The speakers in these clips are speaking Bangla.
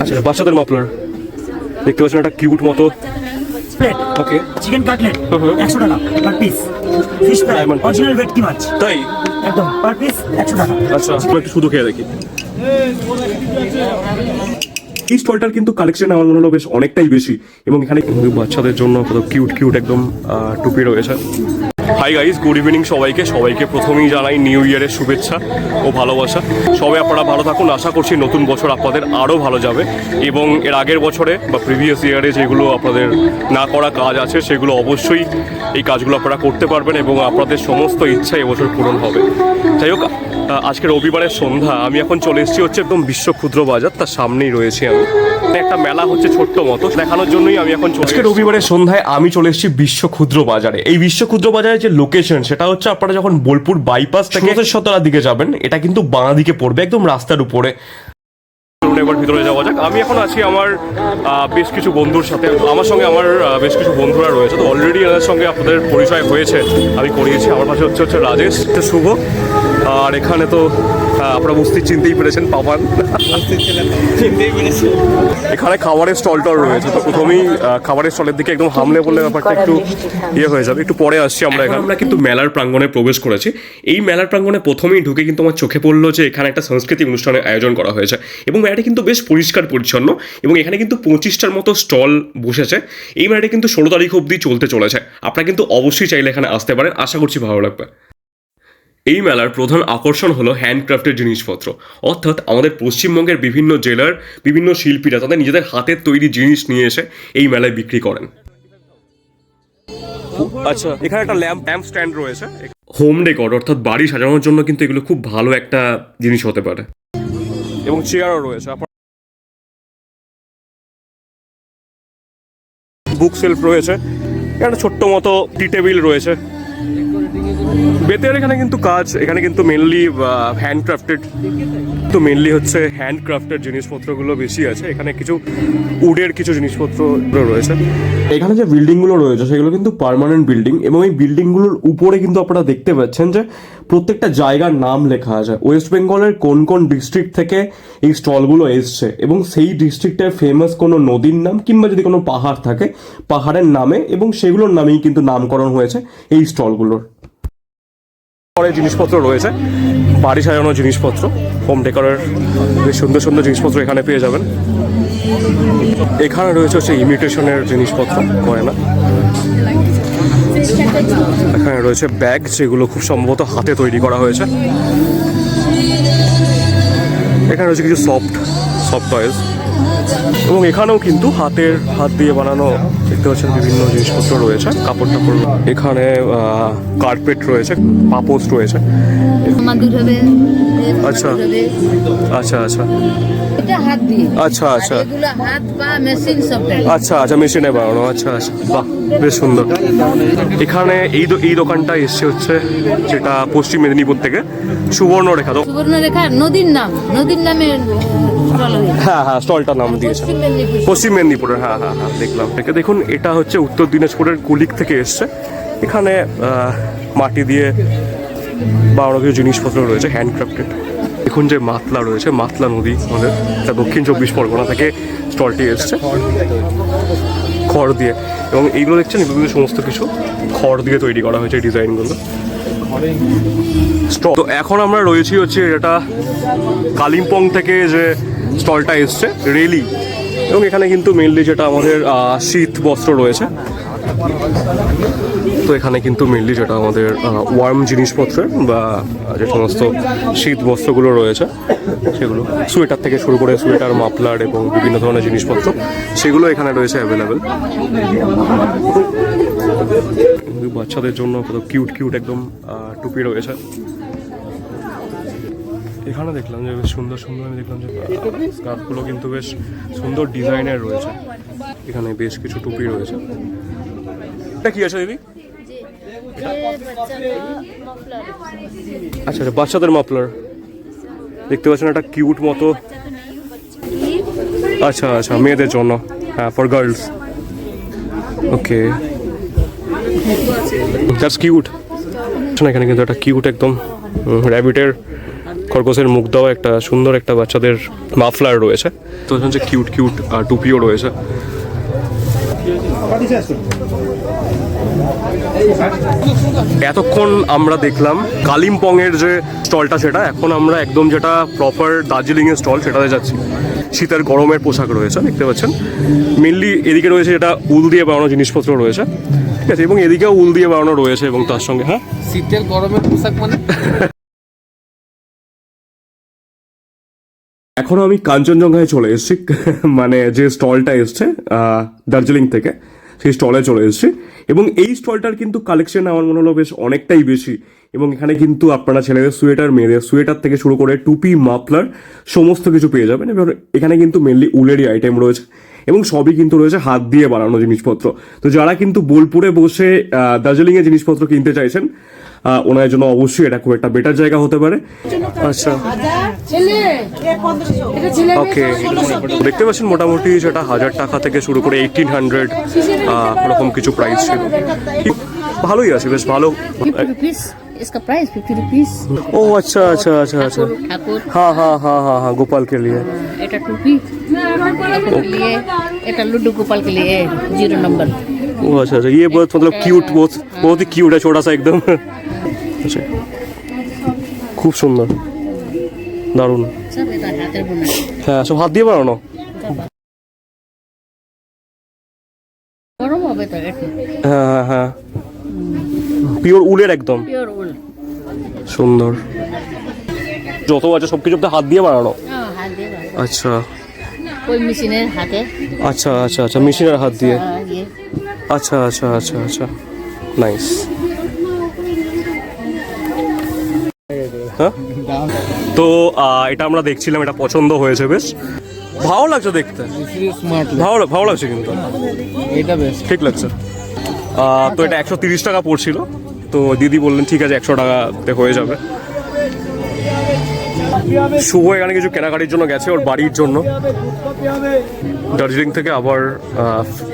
আচ্ছা বাচ্চাদের মাফলার। দেখতে পাচ্ছেন একটা কিউট মতো। Okay chicken cutlet. একশো টাকা per piece fish fry. Original ভেটকি মাছ তাই? একদম পার পিস একশো টাকা। আচ্ছা আমরা একটু শুধু খেয়ে দেখি। এই স্টলটার কিন্তু কালেকশন আমার মনে হলো বেশ অনেকটাই বেশি। এবং এখানে কিন্তু বাচ্চাদের জন্য কত কিউট কিউট একদম টুপি রয়েছে। হাই গাইস গুড ইভিনিং সবাইকে। সবাইকে প্রথমেই জানাই নিউ ইয়ারের শুভেচ্ছা ও ভালোবাসা। সবাই আপনারা ভালো থাকুন। আশা করছি নতুন বছর আপনাদের আরও ভালো যাবে। এবং এর আগের বছরে বা প্রিভিয়াস ইয়ারে যেগুলো আপনাদের না করা কাজ আছে, সেগুলো অবশ্যই এই কাজগুলো আপনারা করতে পারবেন এবং আপনাদের সমস্ত ইচ্ছা এবছর পূরণ হবে। যাই হোক আজকে রবিবারের সন্ধ্যা, আমি এখন চলে এসেছি হচ্ছে একদম বিশ্ব ক্ষুদ্র বাজার। তার সামনেই রয়েছি আমি। একটা মেলা হচ্ছে ছোট্ট মতো দেখানোর জন্যই আমি এখন আজকে রবিবারের সন্ধ্যায় আমি চলে এসেছি বিশ্ব ক্ষুদ্র বাজারে। এই বিশ্ব ক্ষুদ্র বাজারের যে লোকেশন সেটা হচ্ছে আপনারা যখন বোলপুর বাইপাস থেকে সতলার দিকে যাবেন এটা কিন্তু বাঁ দিকে পড়বে একদম রাস্তার উপরে। এবার ভিতরে যাওয়া যাক। আমি এখন আছি আমার বেশ কিছু বন্ধুর সাথে। আমার সঙ্গে আমার বেশ কিছু বন্ধুরা রয়েছে। তো অলরেডি এদের সঙ্গে আপনাদের পরিচয় হয়েছে আমি করিয়েছি। আমার পাশে হচ্ছে হচ্ছে রাজেশ। শুভ। আর এখানে তো আপনারা বুঝতে চিনতেই পেরেছেন পাপান। এখানে খাবারের স্টল টল রয়েছে তো প্রথমেই খাবারের স্টলের দিকে একদম হামলে বললে ব্যাপারটা একটু ইয়ে হয়ে যাবে একটু পরে আসছি আমরা এখানে। আমরা কিন্তু মেলার প্রাঙ্গণে প্রবেশ করেছি। এই মেলার প্রাঙ্গণে প্রথমেই ঢুকে কিন্তু আমার চোখে পড়ল যে এখানে একটা সাংস্কৃতিক অনুষ্ঠানের আয়োজন করা হয়েছে। এবং মেলাটি কিন্তু বেশ পরিষ্কার পরিচ্ছন্ন এবং এখানে কিন্তু পঁচিশটার মতো স্টল বসেছে। এই মেলাটি কিন্তু ষোলো তারিখ অবধি চলতে চলেছে। আপনারা কিন্তু অবশ্যই চাইলে এখানে আসতে পারেন। আশা করছি ভালো লাগবে। এই মেলার প্রধান আকর্ষণ হলো হ্যান্ডক্রাফটের জিনিসপত্র। অর্থাৎ আমাদের পশ্চিমবঙ্গের বিভিন্ন জেলার বিভিন্ন শিল্পীরা তাদের নিজেদের হাতের তৈরি জিনিস নিয়ে এসে এই মেলায় বিক্রি করেন। আচ্ছা এখানে একটা ল্যাম্প ল্যাম্প স্ট্যান্ড রয়েছে। হোম ডেকর অর্থাৎ বাড়ি সাজানোর জন্য কিন্তু এগুলো খুব ভালো একটা জিনিস হতে পারে। এবং চেয়ারও রয়েছে। বুক সেলফ রয়েছে। এখানে ছোট্ট মতো টি টেবিল রয়েছে। বেতের এখানে কিন্তু কাজ, এখানে কিন্তু মেনলি হ্যান্ডক্রাফটেড তো মেনলি হচ্ছে হ্যান্ডক্রাফটেড জিনিসপত্রগুলো বেশি আছে। এখানে কিছু উডের কিছু জিনিসপত্র রয়েছে। এখানে যে বিল্ডিংগুলো রয়েছে, সেগুলো কিন্তু পার্মানেন্ট বিল্ডিং এবং এই বিল্ডিংগুলোর উপরে কিন্তু আপনারা দেখতে পাচ্ছেন যে প্রত্যেকটা জায়গার নাম লেখা আছে। ওয়েস্ট বেঙ্গলের কোন কোন ডিস্ট্রিক্ট থেকে এই স্টলগুলো এসছে এবং সেই ডিস্ট্রিক্টের ফেমাস কোনো নদীর নাম কিংবা যদি কোনো পাহাড় থাকে, পাহাড়ের নামে এবং সেগুলোর নামেই কিন্তু নামকরণ হয়েছে এই স্টলগুলোর পরে জিনিসপত্র রয়েছে। বাড়ি সাজানোর জিনিসপত্র হোম ডেকোরের বেশ সুন্দর সুন্দর জিনিসপত্র এখানে পেয়ে যাবেন। এখানে রয়েছে হচ্ছে ইমিটেশনের জিনিসপত্র, গয়না। এখানে রয়েছে ব্যাগ যেগুলো খুব সম্ভবত হাতে তৈরি করা হয়েছে। এখানে রয়েছে কিছু সফট সফট টয়েস এবং এখানেও কিন্তু হাতের হাত দিয়ে বানানো দেখতে পাচ্ছেন বিভিন্ন জিনিসপত্র রয়েছে, কাপড় টাপড় এখানে কার্পেট রয়েছে পাপোস রয়েছে। আচ্ছা। আচ্ছা আচ্ছা। এটা হাত দিয়ে। আচ্ছা আচ্ছা। এগুলো হাত পা মেশিন সব আচ্ছা আচ্ছা মেশিনে বানানো আচ্ছা আচ্ছা। বাহ বেশ সুন্দর। এখানে এই এই দোকানটা এসছে হচ্ছে যেটা পশ্চিম মেদিনীপুর থেকে সুবর্ণরেখা। তো সুবর্ণরেখা নদীর নাম। নদীর নামে হ্যাঁ হ্যাঁ স্টলটার নাম দিয়েছে। পশ্চিম মেদিনীপুরের হ্যাঁ হ্যাঁ হ্যাঁ দেখলাম। থেকে দেখুন এটা হচ্ছে উত্তর দিনাজপুরের কুলিক থেকে এসছে। এখানে মাটি দিয়ে বানানো কিছু জিনিসপত্র রয়েছে হ্যান্ডক্রাফটেড দেখুন যে মাতলা রয়েছে, মাতলা নদী আমাদের, এটা দক্ষিণ চব্বিশ পরগনা থেকে স্টলটি এসছে। খড় দিয়ে। এবং এইগুলো দেখছেন, এগুলো সমস্ত কিছু খড় দিয়ে তৈরি করা হয়েছে ডিজাইনগুলো। তো এখন আমরা রয়েছি হচ্ছে এটা কালিম্পং থেকে যে স্টলটা এসছে, রেলি। এবং এখানে কিন্তু মেনলি যেটা আমাদের শীত বস্ত্র রয়েছে। তো এখানে কিন্তু মেনলি যেটা আমাদের ওয়ার্ম জিনিসপত্রের বা যে সমস্ত শীত বস্ত্রগুলো রয়েছে, সেগুলো। সোয়েটার থেকে শুরু করে সোয়েটার মাফলার এবং বিভিন্ন ধরনের জিনিসপত্র, সেগুলো এখানে রয়েছে অ্যাভেলেবেল বাচ্চাদের জন্য কত কিউট কিউট একদম টুপি রয়েছে। এখানে দেখলাম যে বেশ সুন্দর সুন্দর আমি দেখলাম যে স্কার্ফগুলো কিন্তু বেশ সুন্দর ডিজাইনের রয়েছে। এখানে বেশ কিছু টুপি রয়েছে। এটা কি আছে দিদি? আচ্ছা আচ্ছা বাচ্চাদের মাফলার। দেখতে পাচ্ছেন একটা কিউট মতো। আচ্ছা আচ্ছা মেয়েদের জন্য। হ্যাঁ ফর গার্লস ওকে কিউট এখানে কিন্তু একটা কিউট একদম র্যাবিটের খরগোশের মুখ দেওয়া একটা সুন্দর একটা বাচ্চাদের মাফলার রয়েছে। তো হচ্ছে কিউট কিউট টুপিও রয়েছে। এতক্ষণ আমরা দেখলাম কালিম্পংয়ের যে স্টলটা সেটা এখন আমরা একদম যেটা প্রপার দার্জিলিংয়ের স্টল সেটাতে যাচ্ছি। শীতের গরমের পোশাক রয়েছে দেখতে পাচ্ছেন। মেনলি এদিকে রয়েছে যেটা উল দিয়ে বানানো জিনিসপত্র রয়েছে। ঠিক আছে এবং এদিকেও উল দিয়ে বানানো রয়েছে এবং তার সঙ্গে হ্যাঁ? শীতের গরমের পোশাক মানে? এখন আমি কাঞ্চনজঙ্ঘায় চলে এসেছি। মানে যে স্টলটা এসছে দার্জিলিং থেকে, সেই স্টলে চলে এসেছি। এবং এই স্টলটার কিন্তু কালেকশন আমার মনে হলো বেশ অনেকটাই বেশি। এবং এখানে কিন্তু আপনারা ছেলেদের সোয়েটার মেয়েদের সোয়েটার থেকে শুরু করে টুপি মাফলার সমস্ত কিছু পেয়ে যাবেন। এবার এখানে কিন্তু মেনলি উলেরই আইটেম রয়েছে। এবং সবই কিন্তু রয়েছে হাত দিয়ে বানানো জিনিসপত্র। তো যারা কিন্তু বোলপুরে বসে দার্জিলিংয়ে জিনিসপত্র কিনতে চাইছেন ওনার জন্য অবশ্যই এটা খুব একটা বেটার জায়গা হতে পারে। আচ্ছা। ওকে দেখতে পাচ্ছেন মোটামুটি সেটা হাজার টাকা থেকে শুরু করে এইটিন হান্ড্রেড ওরকম কিছু প্রাইস ছিল। ভালোই আছে বেশ ভালো। इसका प्राइस फिफ्टी रुपीज ও আচ্ছা আচ্ছা আচ্ছা আচ্ছা ठाकुर ठाकुर हाँ हाँ हाँ हाँ हाँ गोपाल के लिए এটা টুপি ঠাকুর के लिए এটা लड्डू गोपाल के लिए जीरो नंबर वो अच्छा अच्छा ये बहुत मतलब क्यूट बहुत बहुत ही क्यूट है छोटा सा एकदम अच्छा খুব সুন্দর দারুণ সব এটা হাতের বোনা হ্যাঁ সব হাত দিয়ে বানানো গরম হবে তো পিওর উলের একদম। Pure wool. সুন্দর। যত আছে সব কিছু হাত দিয়ে বানানো। হ্যাঁ হাত দিয়ে আচ্ছা। ওই মেশিনের হাতে। আচ্ছা আচ্ছা আচ্ছা মেশিনের হাত দিয়ে। ইয়ে আচ্ছা আচ্ছা আচ্ছা আচ্ছা। নাইস হ্যাঁ? তো এটা আমরা দেখছিলাম এটা পছন্দ হয়েছে বেশ। ভালো লাগছে দেখতে। স্মার্ট ভালো ভালো লাগছে কিন্তু। এটা বেশ ঠিক লাগছে। তো এটা একশো তিরিশ টাকা পড়ছিল। তো দিদি বললেন ঠিক আছে একশো টাকাতে হয়ে যাবে। শুভ, এখানে কিছু কেনাকাটির জন্য গেছে ওর বাড়ির জন্য। দার্জিলিং থেকে আবার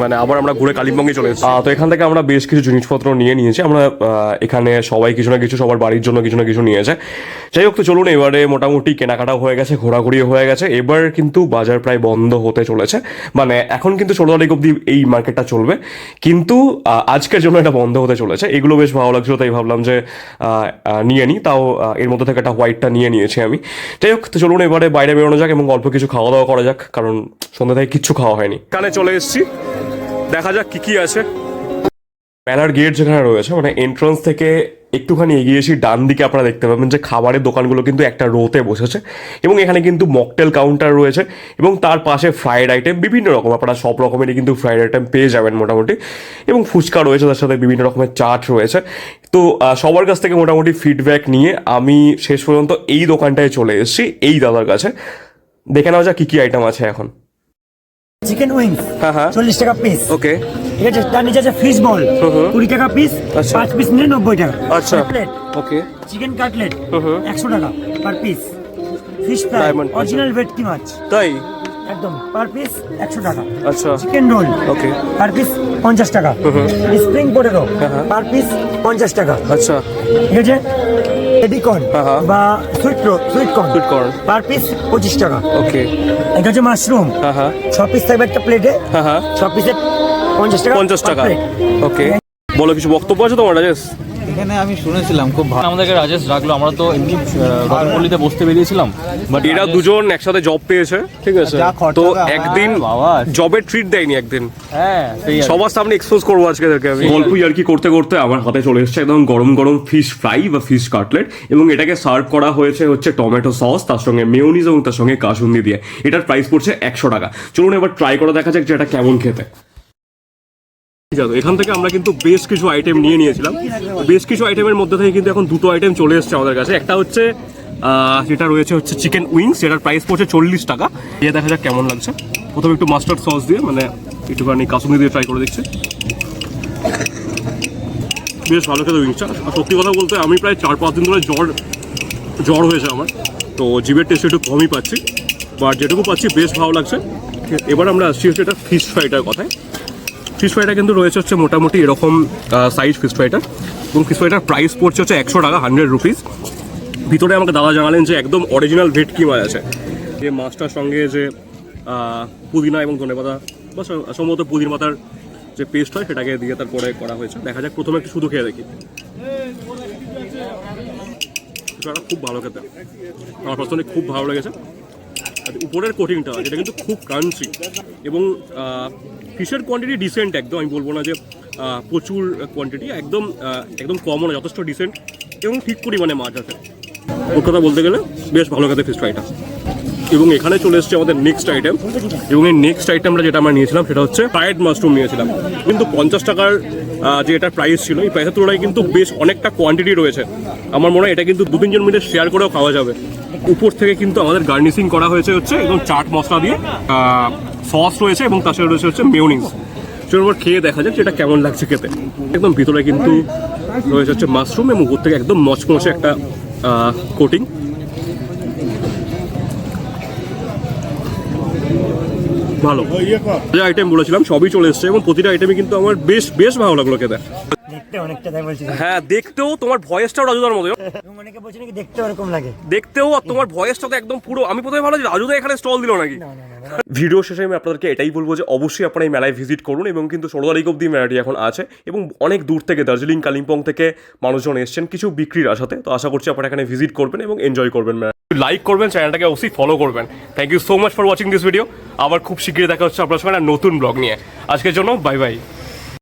মানে আবার আমরা ঘুরে কালিম্পংয়ে চলে এসেছি। তো এখান থেকে আমরা বেশ কিছু জিনিসপত্র নিয়ে নিয়েছি। আমরা এখানে সবাই কিছু না কিছু সবার বাড়ির জন্য কিছু না কিছু নিয়েছে। যাই হোক, তো চলুন, এবারে মোটামুটি কেনাকাটা হয়ে গেছে ঘোরাঘুরি হয়ে গেছে। এবার কিন্তু বাজার প্রায় বন্ধ হতে চলেছে। মানে এখন কিন্তু ষোলো তারিখ অব্দি এই মার্কেটটা চলবে। কিন্তু আজকের জন্য এটা বন্ধ হতে চলেছে। এগুলো বেশ ভালো লাগছিল, তাই ভাবলাম যে নিয়ে নিই। তাও এর মধ্যে থেকে একটা হোয়াইটটা নিয়ে নিয়েছি আমি। যাই হোক, তো চলুন এবারে বাইরে বেরোনো যাক এবং অল্প কিছু খাওয়া দাওয়া করা যাক, কারণ সন্ধ্যা থেকে কিচ্ছু খাওয়া হয়নি। কানে চলে এসেছি। দেখা যাক কি কি আছে। মেলার গেট যেখানে রয়েছে মানে এন্ট্রান্স থেকে একটুখানি এগিয়ে এসে ডান দিকে আপনারা দেখতে পাবেন যে খাবারের দোকানগুলো কিন্তু একটা রোতে বসেছে এবং এখানে কিন্তু মকটেল কাউন্টার রয়েছে এবং তার পাশে ফ্রাইড আইটেম বিভিন্ন রকম, আপনারা সব রকমেরই কিন্তু ফ্রাইড আইটেম পেয়ে যাবেন মোটামুটি এবং ফুচকা রয়েছে, তার সাথে বিভিন্ন রকমের চাট রয়েছে। তো সবার কাছ থেকে মোটামুটি ফিডব্যাক নিয়ে আমি শেষ পর্যন্ত এই দোকানটায় চলে এসেছি, এই দাদার কাছে। দেখে নেওয়া যাক কী কী আইটেম আছে এখন। চিকেন উইংস হ্যাঁ হ্যাঁ। চল্লিশ টাকা পিস ওকে ঠিক আছে? তার নিচে আছে ফিশ বল কুড়ি টাকা পিস আচ্ছা। পাঁচ পিস নিলে নব্বই টাকা। আচ্ছা। প্লেট ওকে চিকেন কাটলেট একশো টাকা per piece fish fry. Original ভেটকি মাছ। তাই? একদম পার পিস একশো টাকা। আচ্ছা। Chicken roll okay per piece পঞ্চাশ টাকা। Spring potato. পার পিস পঞ্চাশ টাকা। আচ্ছা। ঠিক আছে? এডিকর্ন হ্যাঁ। বা sweet sweet corn Sweet corn। Per piece পঁচিশ টাকা। ওকে এটা হচ্ছে মাশরুম হ্যাঁ ছ পিস থাকবে একটা প্লেটে হ্যাঁ ছ পিসে পঞ্চাশ টাকা পঞ্চাশ টাকা। ওকে বলো কিছু বক্তব্য আছে তোমার? রাজেশ এখানে আমি শুনেছিলাম খুব ভালো। আমাদেরকে রাজেশ রাখল আমরা তো এমনি রতনপল্লিতে বসতে বেরিয়েছিলাম বাট এরা দুজন একসাথে জব পেয়েছে। ঠিক আছে। তো একদিন বাবা। জবের ট্রিট দেয়নি একদিন। হ্যাঁ। সবার সামনে এক্সপোজ করব আজকে এদেরকে আমি। গল্প আর কি করতে করতে আমার হাতে চলে এসেছে একদম গরম গরম ফিশ ফ্রাই বা ফিশ কাটলেট এবং এটাকে সার্ভ করা হয়েছে হচ্ছে টমেটো সস তার সঙ্গে মেয়োনিজ এবং তার সঙ্গে কাসুন্দি দিয়ে। এটার প্রাইস পড়ছে একশো টাকা। চলুন এবার ট্রাই করে দেখা যাক যে এটা কেমন খেতে। এখান থেকে আমরা কিন্তু বেশ কিছু আইটেম নিয়ে নিয়েছিলাম। বেশ কিছু আইটেমের মধ্যে থেকে কিন্তু এখন দুটো আইটেম চলে এসেছে আমাদের কাছে। একটা হচ্ছে যেটা রয়েছে হচ্ছে চিকেন উইংস যেটার প্রাইস পড়ছে চল্লিশ টাকা। দিয়ে দেখা যাক কেমন লাগছে। প্রথমে একটু মাস্টার্ড সস দিয়ে মানে একটুখানি কাসুন্দি দিয়ে ট্রাই করে দেখছি। বেশ ভালো খেতে উইংসটা সত্যি কথা বলতে আমি প্রায় চার পাঁচ দিন ধরে জ্বর জ্বর হয়েছে আমার। তো জিভের টেস্ট একটু কমই পাচ্ছি। বাট যেটুকু পাচ্ছি, বেশ ভালো লাগছে। এবার আমরা আসছি হচ্ছে এটা ফিশ ফ্রাইটার কথায়। ফিশ ফ্রাইটা কিন্তু রয়েছে হচ্ছে মোটামুটি এরকম সাইজ ফিশ ফ্রাইটার এবং ফিশ ফ্রাইটার প্রাইস পড়ছে হচ্ছে একশো টাকা হান্ড্রেড রুপিস ভিতরে আমাকে দাদা জানালেন যে একদম অরিজিনাল ভেটকি মাছ আছে। যে মাছটার সঙ্গে যে পুদিনা এবং ধনেপাতা বা সম্ভবত পুদিনা পাতার যে পেস্ট হয় সেটাকে দিয়ে তারপরে করা হয়েছে। দেখা যাক, প্রথমে একটু শুধু খেয়ে দেখি। খুব ভালো খেতে। আমার পার্সোনালি খুব ভালো লেগেছে। আর উপরের কোটিংটা যেটা কিন্তু খুব ক্রাঞ্চি এবং ফিশের কোয়ান্টিটি ডিসেন্ট একদম, আমি বলব না যে প্রচুর কোয়ান্টিটি একদম একদম কমও না, যথেষ্ট ডিসেন্ট এবং ঠিক পরিমাণে মাছ আছে। ওর কথা বলতে গেলে, বেশ ভালো খেতে ফিশ ফ্রাইটা এবং এখানে চলে এসছে আমাদের নেক্সট আইটেম এবং এই নেক্সট আইটেমটা যেটা আমরা নিয়েছিলাম, সেটা হচ্ছে ফ্রায়েড মাশরুম নিয়েছিলাম। কিন্তু পঞ্চাশ টাকার যে এটার প্রাইস ছিল, এই প্রাইসের তুলনায় কিন্তু বেশ অনেকটা কোয়ান্টিটি রয়েছে। আমার মনে হয় এটা কিন্তু দু তিনজন মিলে শেয়ার করেও খাওয়া যাবে। উপর থেকে কিন্তু আমাদের গার্নিশিং করা হয়েছে হচ্ছে একদম চাট মশলা দিয়ে সস রয়েছে এবং তার সাথে রয়েছে হচ্ছে মেয়নিজ চলুন খেয়ে দেখা যাক যে এটা কেমন লাগছে খেতে। একদম ভিতরে কিন্তু রয়েছে হচ্ছে মাশরুম এবং উপর থেকে একদম মচমচে একটা কোটিং ভালো। যে আইটেম বলেছিলাম, সবই চলে এসছে এবং প্রতিটা আইটেমই কিন্তু আমার বেশ বেশ ভালো লাগল খেতে। দেখতে অনেকটা তাই বলছি হ্যাঁ দেখতেও তোমার ভয়েসটাও রাজুদার মতো অনেকে বলছে নাকি দেখতে ওরকম লাগে। দেখতেও আর তোমার ভয়েসটা তো একদম পুরো আমি প্রথমে ভালো রাজুদা এখানে স্টল দিল নাকি। ভিডিও শেষে আমি আপনাদেরকে এটাই বলব যে অবশ্যই আপনারা এই মেলায় ভিজিট করুন এবং কিন্তু ষোলো তারিখ অব্দি মেলাটি এখন আছে এবং অনেক দূর থেকে দার্জিলিং কালিম্পং থেকে মানুষজন এসছেন কিছু বিক্রির আশাতে। তো আশা করছি আপনারা এখানে ভিজিট করবেন এবং এনজয় করবেন মেলা লাইক করবেন চ্যানেলটাকে অবশ্যই ফলো করবেন। Thank you so much for watching this video আবার খুব শীঘ্রই দেখা হচ্ছে আপনার সঙ্গে নতুন ব্লগ নিয়ে। আজকের জন্য বাই বাই